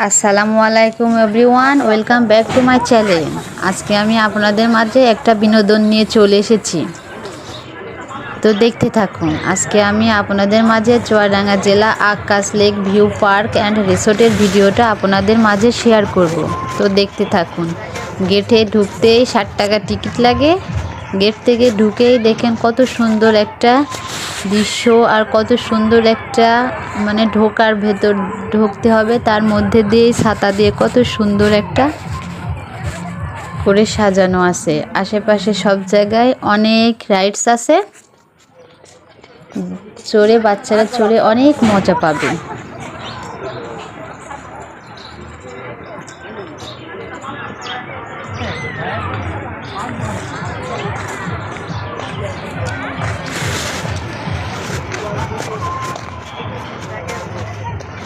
আসসালামু আলাইকুম everyone, welcome back to my channel. আজকে আমি আপনাদের মাঝে একটা বিনোদন নিয়ে চলে এসেছি। তো দেখতে থাকুন, আজকে আমি আপনাদের মাঝে চুয়াডাঙ্গা জেলা Akash lake view park and রিসোর্টের ভিডিওটা আপনাদের মাঝে শেয়ার করব। তো দেখতে থাকুন, গেটে ঢুকতেই ষাট টাকা টিকিট লাগে। গেট থেকে ঢুকেই দেখেন কত সুন্দর একটা দৃশ্য আর কত সুন্দর একটা মানে ঢোকার ভেতর ঢুকতে হবে, তার মধ্যে দিয়ে ছাতা দিয়ে কত সুন্দর একটা করে সাজানো আছে। আশেপাশে সব জায়গায় অনেক রাইডস আছে। চড়ে বাচ্চারা চড়ে অনেক মজা পাবে।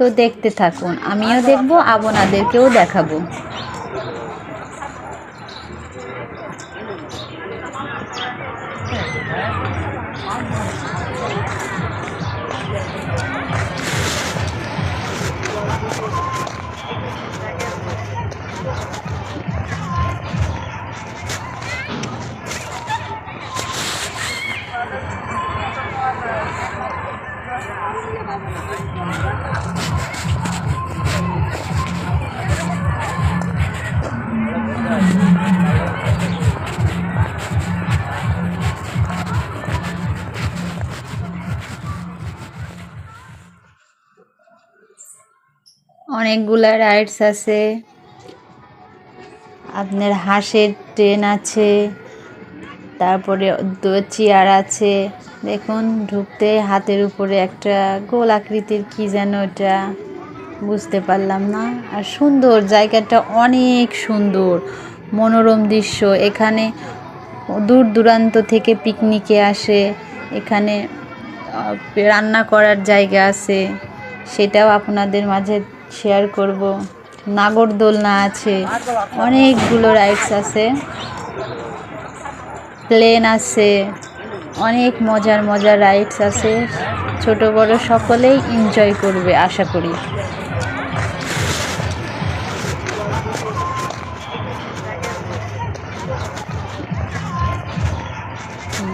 তো দেখতে থাকুন। আমিও দেখব আপনাদেরকেও দেখাবো। অনেকগুলা রাইডস আছে। আপনার হাঁসের ট্রেন আছে। তারপরে চেয়ার আছে। দেখুন, ঢুকতে হাতের উপরে একটা গোল আকৃতির কি যেন এটা, বুঝতে পারলাম না। আর সুন্দর, জায়গাটা অনেক সুন্দর, মনোরম দৃশ্য। এখানে দূর দূরান্ত থেকে পিকনিকে আসে। এখানে রান্না করার জায়গা আছে। সেটাও আপনাদের মাঝে শেয়ার করব। নাগরদোলনা আছে। অনেকগুলো রাইডস আছে। প্লেন আছে। অনেক মজার মজার রাইডস আছে। ছোট বড় সকলেই এনজয় করবে, আশা করি।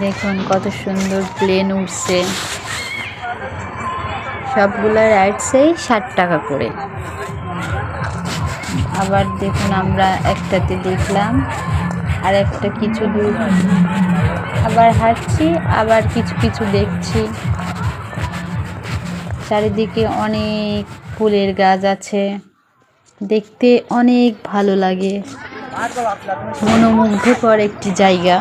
দেখুন কত সুন্দর প্লেন উঠছে। সবগুলো রাইডসেই ষাট টাকা করে। আবার দেখুন আমরা একটাতে দেখলাম, আর একটা কিছু দূর। আবার হাঁটছি, আবার কিছু কিছু দেখছি। চারিদিকে অনেক ফুলের গাছ আছে। দেখতে অনেক ভালো লাগে। মনোমুগ্ধকর একটি জায়গা।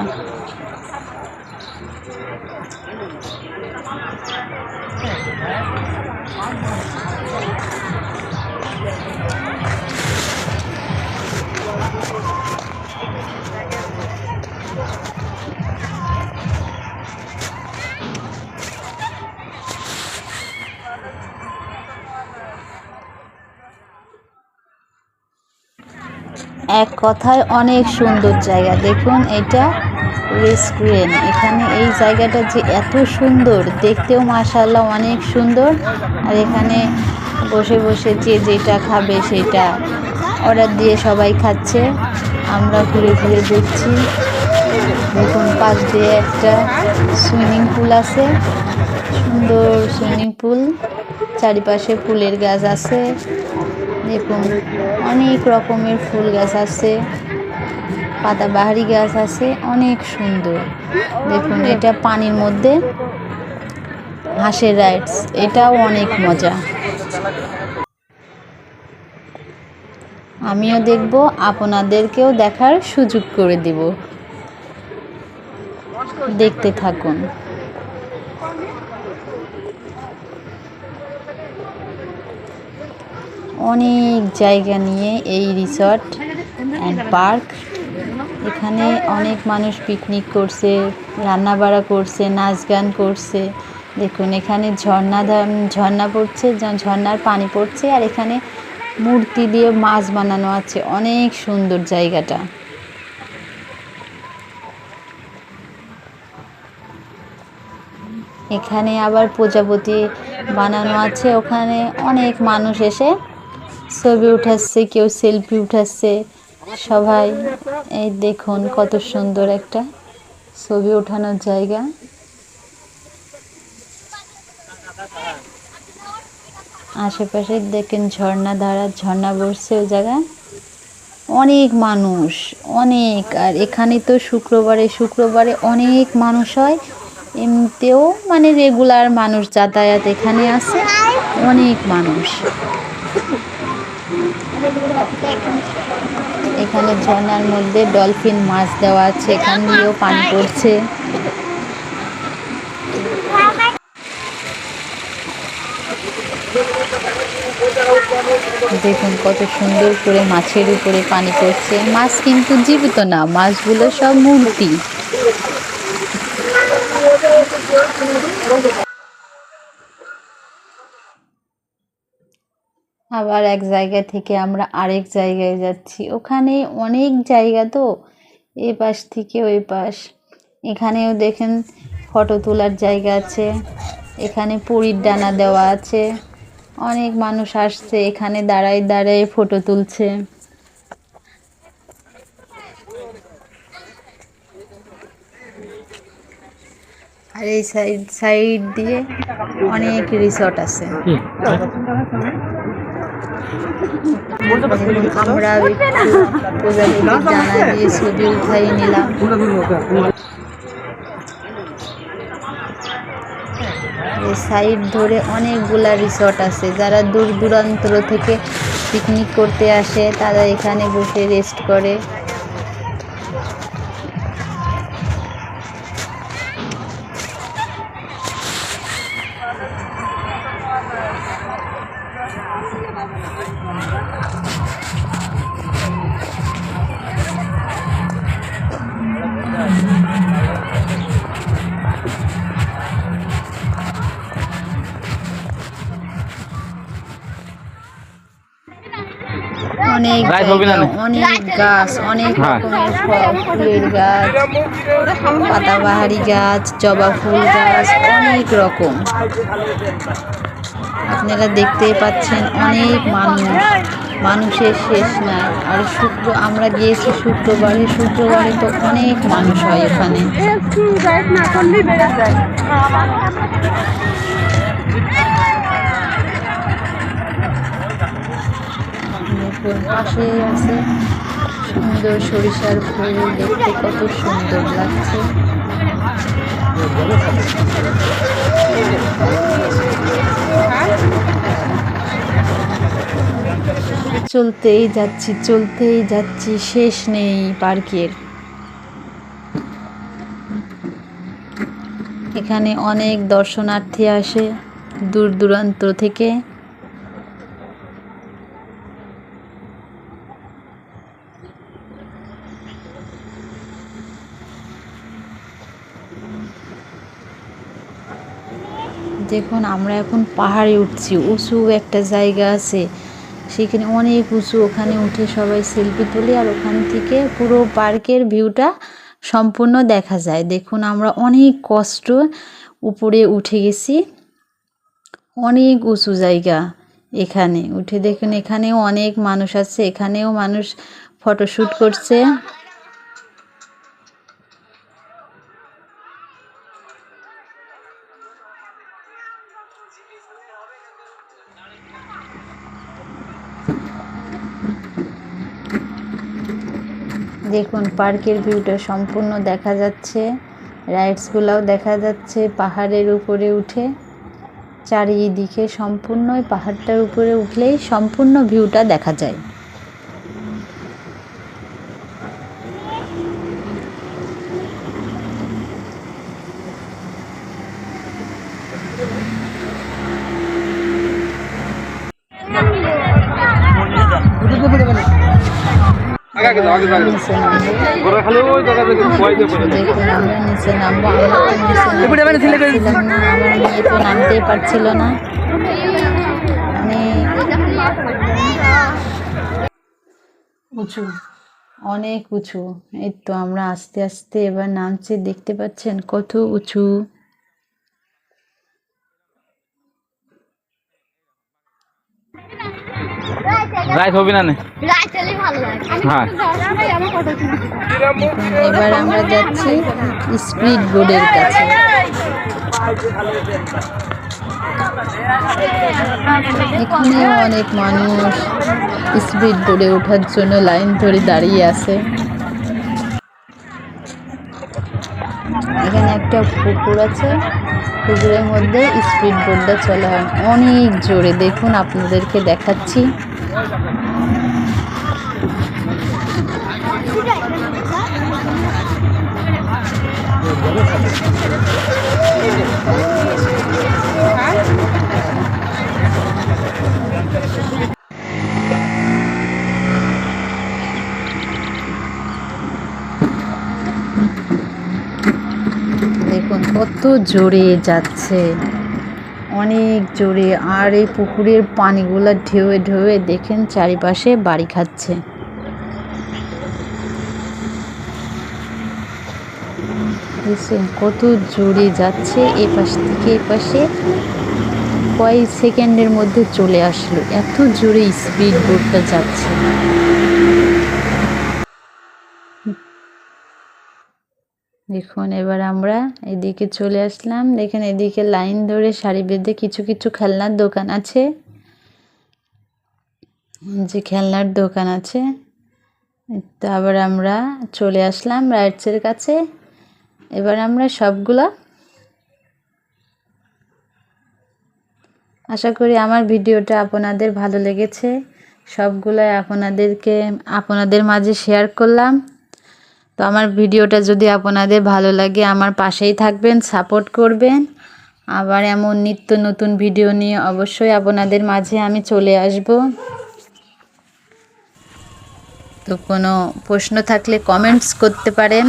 এক কথায় অনেক সুন্দর জায়গা। দেখুন, এটা রেস্টুরেন্ট এখানে এই জায়গাটা যে এত সুন্দর, দেখতেও মাশাল্লাহ অনেক সুন্দর। আর এখানে বসে বসে যে যেটা খাবে সেটা অর্ডার দিয়ে সবাই খাচ্ছে। আমরা ঘুরে ঘুরে দেখছি। দেখুন, পাশ দিয়ে একটা সুইমিং পুল আছে। সুন্দর সুইমিং পুল। চারিপাশে ফুলের গাছ আছে। দেখুন, অনেক রকমের ফুল গাছ আছে পাতাবাহারি গাছ আছে, অনেক সুন্দর। দেখুন, এটা পানির মধ্যে হাঁসের রাইডস এটাও অনেক মজা। আমিও দেখব, আপনাদেরকেও দেখার সুযোগ করে দিব। দেখতে থাকুন। অনেক জায়গা নিয়ে এই রিসর্ট অ্যান্ড পার্ক। এখানে অনেক মানুষ পিকনিক করছে রান্না বাড়া করছে নাচ গান করছে। দেখুন, এখানে ঝর্ণা ঝর্ণা পড়ছে ঝর্ণার পানি পড়ছে আর এখানে মূর্তি দিয়ে মাছ বানানো আছে। অনেক সুন্দর জায়গাটা। এখানে আবার প্রজাপতি বানানো আছে। ওখানে অনেক মানুষ এসে ছবি উঠাচ্ছে, কেউ সেলফি উঠাচ্ছে। সবাই, এই দেখুন কত সুন্দর একটা ছবি ওঠানোর জায়গা। আশেপাশে দেখেন ঝর্ণা ধারা, ঝর্ণা বসছে ওই জায়গায়। অনেক মানুষ, অনেক। আর এখানে তো শুক্রবারে শুক্রবারে অনেক মানুষ হয়। এমনিতেও মানে রেগুলার মানুষ যাতায়াত এখানে আছে, অনেক মানুষ। এখানে ঝর্ণার মধ্যে ডলফিন মাছ দেওয়া আছে, এখান দিয়েও পানি পড়ছে। দেখুন কত সুন্দর করে মাছের উপরে পানি পড়ছে। মাছ কিন্তু জীবিত না, মাছগুলো সব মূর্তি। আবার এক জায়গা থেকে আমরা আরেক জায়গায় যাচ্ছি। ওখানে অনেক জায়গা তো, এ পাশ থেকে ওই পাশ। এখানেও দেখেন ফটো তোলার জায়গা আছে, এখানে পুরীর ডানা দেওয়া আছে। অনেক মানুষ আসছে, এখানে দাঁড়ায় দাঁড়ায় ফটো তুলছে। আর এই সাইড সাইড দিয়ে অনেক রিসর্ট আছে। আমরা ডানা দিয়ে ছবি উঠাই নিলাম। সাইড ধরে অনেকগুলা রিসর্ট আছে। যারা দূর দূরান্তর থেকে পিকনিক করতে আসে, তারা এখানে বসে রেস্ট করে। অনেক? অনেক গাছ অনেক হ্যাঁ। রকমের ফল ফুলের গাছ পাতাবাহারি গাছ জবা ফুল গাছ অনেক রকম। আপনারা দেখতেই পাচ্ছেন অনেক মানুষ। মানুষের শেষ নাই। আর শুক্র আমরা গিয়েছি শুক্রবারে। শুক্রবারে তো অনেক মানুষ হয় ওখানে দেখুন পাশেই আছে। সুন্দর সরিষার ফুল, দেখতে কত সুন্দর লাগছে। চলতেই যাচ্ছি চলতেই যাচ্ছি, শেষ নেই পার্কের। এখানে অনেক দর্শনার্থী আসে দূর দূরান্ত থেকে। দেখুন, আমরা এখন পাহাড়ে উঠছি, উঁচু একটা জায়গা আছে। সেখানে অনেক উঁচু, ওখানে উঠে সবাই সেলফি তুলি আর ওখান থেকে পুরো পার্কের ভিউটা সম্পূর্ণ দেখা যায়। দেখুন, আমরা অনেক কষ্ট উপরে উঠে গেছি। অনেক উঁচু জায়গা এখানে। উঠে দেখুন, এখানেও অনেক মানুষ আছে, এখানেও মানুষ ফটোশ্যুট করছে। দেখুন, পার্কের ভিউটা সম্পূর্ণ দেখা যাচ্ছে। রাইডসগুলোও দেখা যাচ্ছে পাহাড়ের উপরে উঠে। চারিদিকে সম্পূর্ণই পাহাড়টার উপরে উঠলেই সম্পূর্ণ ভিউটা দেখা যায়। নিচে নামবো আমরা নিচে নামতে না আমার মেয়ে তো নামতেই পারছিল না মানে উঁচু। অনেক উঁচু। এই তো আমরা আস্তে আস্তে এবার নামছি দেখতে পাচ্ছেন কত উঁচু। হবে না হ্যাঁ। এবার আমরা যাচ্ছি স্পিড বোর্ডের কাছে। এখানে অনেক মানুষ স্পিড বোর্ডে ওঠার জন্য লাইন ধরে দাঁড়িয়ে আছে। এখানে একটা পুকুর আছে। পুকুরের মধ্যে স্পিড বোর্ডটা চলা হয়। অনেক জোরে। দেখুন আপনাদেরকে দেখাচ্ছি। দেখুন কত জোরে যাচ্ছে। অনেক জোরে আর এই পুকুরের পানিগুলো ঢেউয়ে ঢেউয়ে দেখেন চারিপাশে বাড়ি খাচ্ছে। কত জোরে যাচ্ছে এ পাশ থেকে এ পাশে কয়েক সেকেন্ডের মধ্যে চলে আসলো। এত জোরে স্পিড বোটটা যাচ্ছে। দেখুন, এবার আমরা এদিকে চলে আসলাম। দেখেন, এদিকে লাইন ধরে সারি বেঁধে কিছু কিছু খেলনার দোকান আছে। যে খেলনার দোকান আছে। তো আবার আমরা চলে আসলাম রাইডসের কাছে। এবার আমরা সবগুলা আশা করি আমার ভিডিওটা আপনাদের ভালো লেগেছে। সবগুলাই আপনাদেরকে, আপনাদের মাঝে শেয়ার করলাম। তো আমার ভিডিওটা যদি আপনাদের ভালো লাগে, আমার পাশেই থাকবেন সাপোর্ট করবেন। আবার এমন নিত্য নতুন ভিডিও নিয়ে অবশ্যই আপনাদের মাঝে আমি চলে আসব। তো কোনো প্রশ্ন থাকলে কমেন্টস করতে পারেন।